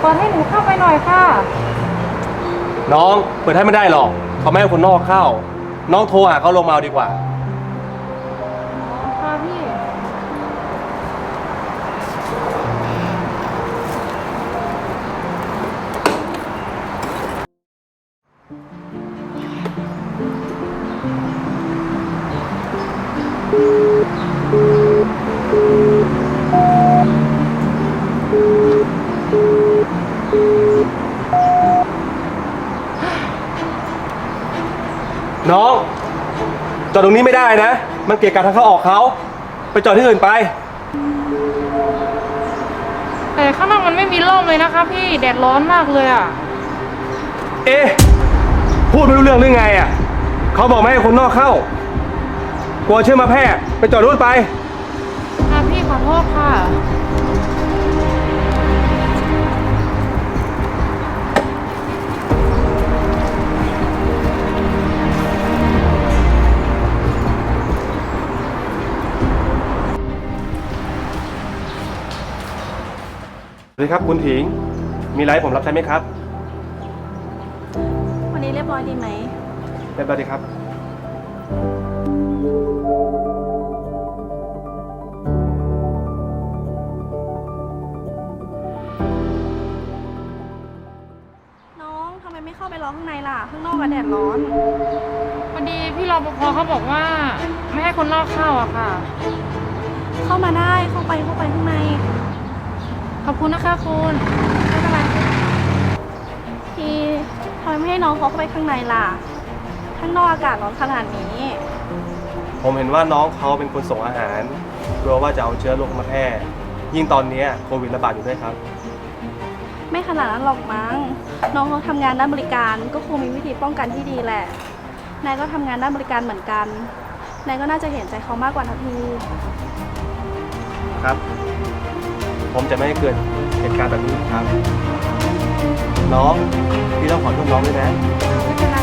เปิดให้หนูเข้าไปหน่อยค่ะ น้องเปิดให้ไม่ได้หรอกเขาไม่ให้คนนอกเข้า น้องโทรหาเขาลงมาเอาดีกว่า น้องจอดตรงนี้ไม่ได้นะ มันเกะกะทางเข้าออกเขา ไปจอดที่อื่นไป แต่ข้างนอกมันไม่มีร่มเลยนะคะ พี่แดดร้อนมากเลยอะ เอ๊ะพูดไม่รู้เรื่องหรือไงอะเขาบอกไม่ให้คนนอกเข้า กลัวเชื้อมาแพร่ไปจอดนู่นไป ค่ะพี่ขอโทษค่ะ สวัสดีครับคุณถิง มีอะไรให้ผมรับใช้ไหมครับ วันนี้เรียบร้อยดีไหม เรียบร้อยดีครับ น้องทำไมไม่เข้าไปรอข้างในล่ะ ข้างนอกอะแดดร้อน พอดีพี่รปภเขาบอกว่า ไม่ให้คนนอกเข้าอะค่ะ เข้ามาได้ เข้าไปเข้าไปข้างใน ขอบคุณนะคะคุณไม่เป็นไรพี่ทำไมไม่ให้น้องเขาเข้าไปข้างในล่ะ ข้างนอกอากาศร้อนขนาดนี้ ผมเห็นว่าน้องเขาเป็นคนส่งอาหารกลัวว่าจะเอาเชื้อโรคมาแพร่ ยิ่งตอนนี้โควิดระบาดอยู่ด้วยครับ ไม่ขนาดนั้นหรอกมั้ง น้องเขาทำงานด้านบริการก็คงมีวิธีป้องกันที่ดีแหละ นายก็ทำงานด้านบริการเหมือนกัน นายก็น่าจะเห็นใจเขามากกว่าทัพพีครับ ผมจะไม่ให้เกิดเหตุการณ์แบบนี้อีกครับ น้อง พี่ต้องขอโทษน้องด้วยนะ ไม่เป็นไร